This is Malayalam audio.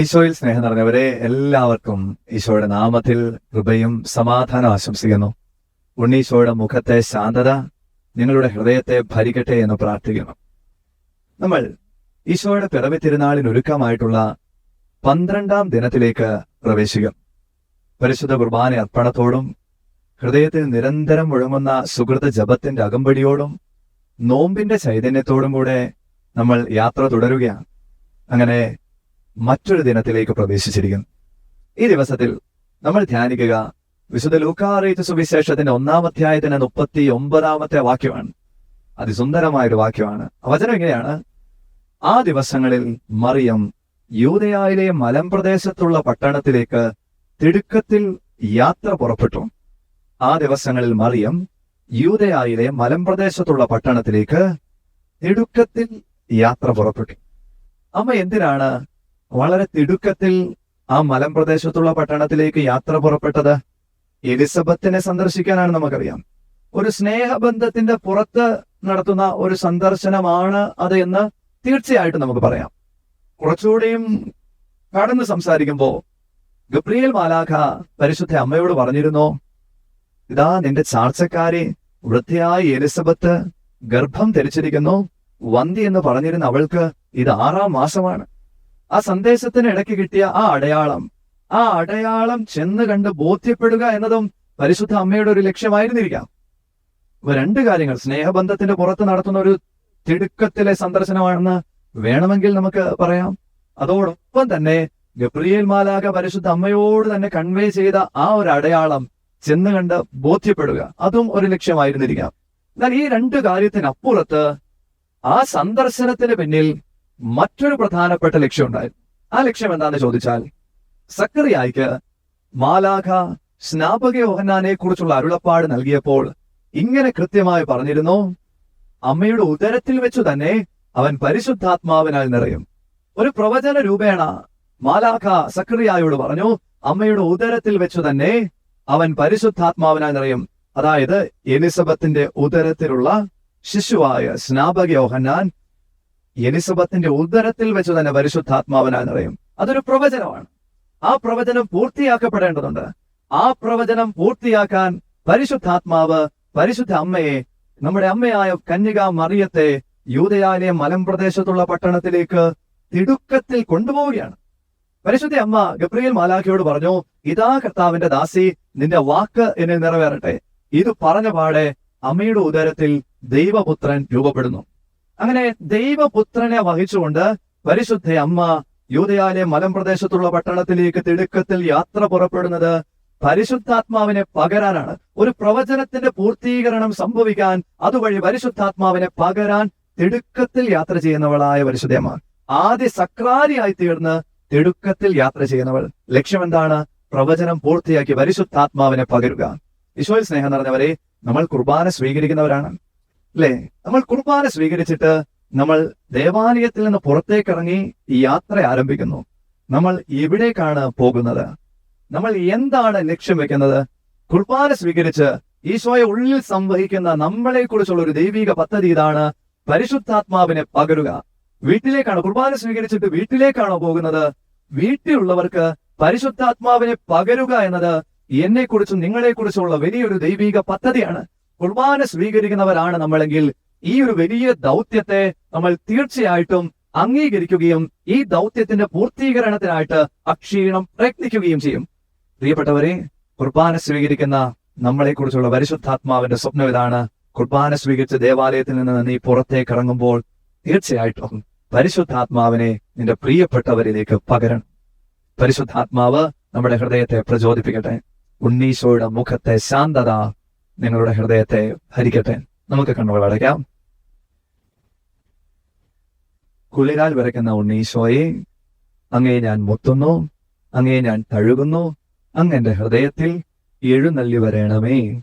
ഈശോയിൽ സ്നേഹം നിറഞ്ഞവരെ എല്ലാവർക്കും ഈശോയുടെ നാമത്തിൽ കൃപയും സമാധാനം ആശംസിക്കുന്നു. ഉണ്ണീശോയുടെ മുഖത്തെ ശാന്തത നിങ്ങളുടെ ഹൃദയത്തെ ഭരിക്കട്ടെ എന്ന് പ്രാർത്ഥിക്കുന്നു. നമ്മൾ ഈശോയുടെ പിറവി തിരുനാളിനൊരുക്കമായിട്ടുള്ള പന്ത്രണ്ടാം ദിനത്തിലേക്ക് പ്രവേശിക്കും. പരിശുദ്ധ കുർബാന അർപ്പണത്തോടും ഹൃദയത്തിൽ നിരന്തരം മുഴങ്ങുന്ന സുഹൃത ജപത്തിന്റെ അകമ്പടിയോടും നോമ്പിന്റെ ചൈതന്യത്തോടും കൂടെ നമ്മൾ യാത്ര തുടരുകയാണ്. അങ്ങനെ മറ്റൊരു ദിനത്തിലേക്ക് പ്രവേശിച്ചിരിക്കുന്നു. ഈ ദിവസത്തിൽ നമ്മൾ ധ്യാനിക്കുക. വിശുദ്ധ ലൂക്കാറിയിച്ച സുവിശേഷത്തിന്റെ ഒന്നാം അധ്യായത്തിന് മുപ്പത്തി ഒമ്പതാമത്തെ വാക്യമാണ്. അതിസുന്ദരമായ ഒരു വാക്യമാണ് വചനം ഇങ്ങനെയാണ് ആ ദിവസങ്ങളിൽ മറിയം യൂതയായിലെ മലമ്പ്രദേശത്തുള്ള പട്ടണത്തിലേക്ക് തിടുക്കത്തിൽ യാത്ര പുറപ്പെട്ടു. ആ ദിവസങ്ങളിൽ മറിയം യൂതയായിലെ മലമ്പ്രദേശത്തുള്ള പട്ടണത്തിലേക്ക് തിടുക്കത്തിൽ യാത്ര പുറപ്പെട്ടു. അമ്മ എന്തിനാണ് വളരെ തിടുക്കത്തിൽ ആ മലമ്പ്രദേശത്തുള്ള പട്ടണത്തിലേക്ക് യാത്ര പുറപ്പെട്ടത് എലിസബത്തിനെ സന്ദർശിക്കാനാണ് നമുക്കറിയാം. ഒരു സ്നേഹബന്ധത്തിന്റെ പുറത്ത് നടത്തുന്ന ഒരു സന്ദർശനമാണ് അത് എന്ന് തീർച്ചയായിട്ടും നമുക്ക് പറയാം. കുറച്ചുകൂടിയും കടന്ന് സംസാരിക്കുമ്പോൾ ഗബ്രിയേൽ മാലാഖ പരിശുദ്ധ അമ്മയോട് പറഞ്ഞിരുന്നോ ഇതാ നിന്റെ ചാർച്ചക്കാരി വൃദ്ധയായ എലിസബത്ത് ഗർഭം ധരിച്ചിരിക്കുന്നു. വന്തി എന്ന് പറഞ്ഞിരുന്ന അവൾക്ക് ഇത് ആറാം മാസമാണ്. ആ സന്ദേശത്തിന് ഇടയ്ക്ക് കിട്ടിയ ആ അടയാളം. ആ അടയാളം ചെന്ന് കണ്ട് ബോധ്യപ്പെടുക എന്നതും പരിശുദ്ധ അമ്മയുടെ ഒരു ലക്ഷ്യമായിരുന്നിരിക്കാം. ഇവ രണ്ട് കാര്യങ്ങൾ. സ്നേഹബന്ധത്തിന്റെ പുറത്ത് നടത്തുന്ന ഒരു തിടുക്കത്തിലെ സന്ദർശനമാണെന്ന് വേണമെങ്കിൽ നമുക്ക് പറയാം. അതോടൊപ്പം തന്നെ ഗബ്രിയേൽ മാലാക പരിശുദ്ധ അമ്മയോട് തന്നെ കൺവേ ചെയ്ത ആ ഒരു അടയാളം ചെന്ന് കണ്ട് ബോധ്യപ്പെടുക. അതും ഒരു ലക്ഷ്യമായിരുന്നിരിക്കാം. എന്നാൽ ഈ രണ്ട് കാര്യത്തിനപ്പുറത്ത് ആ സന്ദർശനത്തിന് പിന്നിൽ മറ്റൊരു പ്രധാനപ്പെട്ട ലക്ഷ്യം ഉണ്ടായിരുന്നു. ആ ലക്ഷ്യം എന്താന്ന് ചോദിച്ചാൽ സക്കറിയായിക്ക് മാലാഖ സ്നാപക യോഹന്നാനെ കുറിച്ചുള്ള അരുളപ്പാട് നൽകിയപ്പോൾ ഇങ്ങനെ കൃത്യമായി പറഞ്ഞിരുന്നു അമ്മയുടെ ഉദരത്തിൽ വെച്ചു തന്നെ അവൻ പരിശുദ്ധാത്മാവിനാൽ നിറയും. ഒരു പ്രവചന രൂപേണ മാലാഖ സക്രിയായോട് പറഞ്ഞു അമ്മയുടെ ഉദരത്തിൽ വെച്ചു തന്നെ അവൻ പരിശുദ്ധാത്മാവിനാൽ നിറയും. അതായത് എലിസബത്തിന്റെ ഉദരത്തിലുള്ള ശിശുവായ സ്നാപക യോഹന്നാൻ എലിസബത്തിന്റെ ഉദരത്തിൽ വെച്ച് തന്നെ പരിശുദ്ധാത്മാവിനാൽ നിറയും അതൊരു പ്രവചനമാണ്. ആ പ്രവചനം പൂർത്തിയാക്കപ്പെടേണ്ടതുണ്ട്. ആ പ്രവചനം പൂർത്തിയാക്കാൻ പരിശുദ്ധാത്മാവ് പരിശുദ്ധ അമ്മയെ നമ്മുടെ അമ്മയായ കന്യക മറിയത്തെ യൂതയാലയ മലമ്പ്രദേശത്തുള്ള പട്ടണത്തിലേക്ക് തിടുക്കത്തിൽ കൊണ്ടുപോവുകയാണ്. പരിശുദ്ധ അമ്മ ഗബ്രിയേൽ മാലാഖയോട് പറഞ്ഞു ഇതാ കർത്താവിന്റെ ദാസി നിന്റെ വാക്ക് എന്നെ നിറവേറട്ടെ. ഇത് പറഞ്ഞ പാടെ അമ്മയുടെ ഉദരത്തിൽ ദൈവപുത്രൻ രൂപപ്പെടുന്നു. അങ്ങനെ ദൈവപുത്രനെ വഹിച്ചുകൊണ്ട് പരിശുദ്ധ അമ്മ യൂതയാലെ മലമ്പ്രദേശത്തുള്ള പട്ടണത്തിലേക്ക് തിടുക്കത്തിൽ യാത്ര പുറപ്പെടുന്നത് പരിശുദ്ധാത്മാവിനെ പകരാനാണ്. ഒരു പ്രവചനത്തിന്റെ പൂർത്തീകരണം സംഭവിക്കാൻ അതുവഴി പരിശുദ്ധാത്മാവിനെ പകരാൻ തിടുക്കത്തിൽ യാത്ര ചെയ്യുന്നവളായ പരിശുദ്ധയമ്മ ആദ്യ സക്രാരിയായി തീർന്ന് തിടുക്കത്തിൽ യാത്ര ചെയ്യുന്നവൾ. ലക്ഷ്യം എന്താണ്? പ്രവചനം പൂർത്തിയാക്കി പരിശുദ്ധാത്മാവിനെ പകരുക. ഈശോയിൽ സ്നേഹം നിറഞ്ഞവരെ നമ്മൾ കുർബാന സ്വീകരിക്കുന്നവരാണ്. അല്ലേ? നമ്മൾ കുർബാന സ്വീകരിച്ചിട്ട് നമ്മൾ ദേവാലയത്തിൽ നിന്ന് പുറത്തേക്കിറങ്ങി ഈ യാത്ര ആരംഭിക്കുന്നു. നമ്മൾ എവിടേക്കാണ് പോകുന്നത്? നമ്മൾ എന്താണ് ലക്ഷ്യം വെക്കുന്നത്? കുർബാന സ്വീകരിച്ച് ഈശോയെ ഉള്ളിൽ സംവഹിക്കുന്ന നമ്മളെ കുറിച്ചുള്ള ഒരു ദൈവിക പദ്ധതി ഇതാണ് പരിശുദ്ധാത്മാവിനെ പകരുക. വീട്ടിലേക്കാണ് കുർബാന സ്വീകരിച്ചിട്ട് വീട്ടിലേക്കാണോ പോകുന്നത്? വീട്ടിലുള്ളവർക്ക് പരിശുദ്ധാത്മാവിനെ പകരുക എന്നത് എന്നെ കുറിച്ചും നിങ്ങളെ കുറിച്ചുള്ള വലിയൊരു ദൈവിക പദ്ധതിയാണ്. കുർബാന സ്വീകരിക്കുന്നവരാണ് നമ്മളെങ്കിൽ ഈ ഒരു വലിയ ദൗത്യത്തെ നമ്മൾ തീർച്ചയായിട്ടും അംഗീകരിക്കുകയും ഈ ദൗത്യത്തിന്റെ പൂർത്തീകരണത്തിനായിട്ട് അക്ഷീണം പ്രയത്നിക്കുകയും ചെയ്യും. പ്രിയപ്പെട്ടവരെ കുർബാന സ്വീകരിക്കുന്ന നമ്മളെക്കുറിച്ചുള്ള പരിശുദ്ധാത്മാവിന്റെ സ്വപ്നം ഇതാണ്. കുർബാന സ്വീകരിച്ച ദേവാലയത്തിൽ നിന്ന് നീ പുറത്തേക്ക് ഇറങ്ങുമ്പോൾ തീർച്ചയായിട്ടും പരിശുദ്ധാത്മാവിനെ നിന്റെ പ്രിയപ്പെട്ടവരിലേക്ക് പകരണം. പരിശുദ്ധാത്മാവ് നമ്മുടെ ഹൃദയത്തെ പ്രചോദിപ്പിക്കട്ടെ. ഉണ്ണീശോയുടെ മുഖത്തെ ശാന്തത നിങ്ങളുടെ ഹൃദയത്തെ ഭരിക്കട്ടെ. നമുക്ക് കണ്ണുകൾ അടയ്ക്കാം. കുളിരാൽ വിറയ്ക്കുന്ന ഉണ്ണീശോയെ അങ്ങേ ഞാൻ മുത്തുന്നു അങ്ങേ ഞാൻ തഴുകുന്നു അങ്ങ് ഹൃദയത്തിൽ എഴുന്നള്ളി വരണമേ.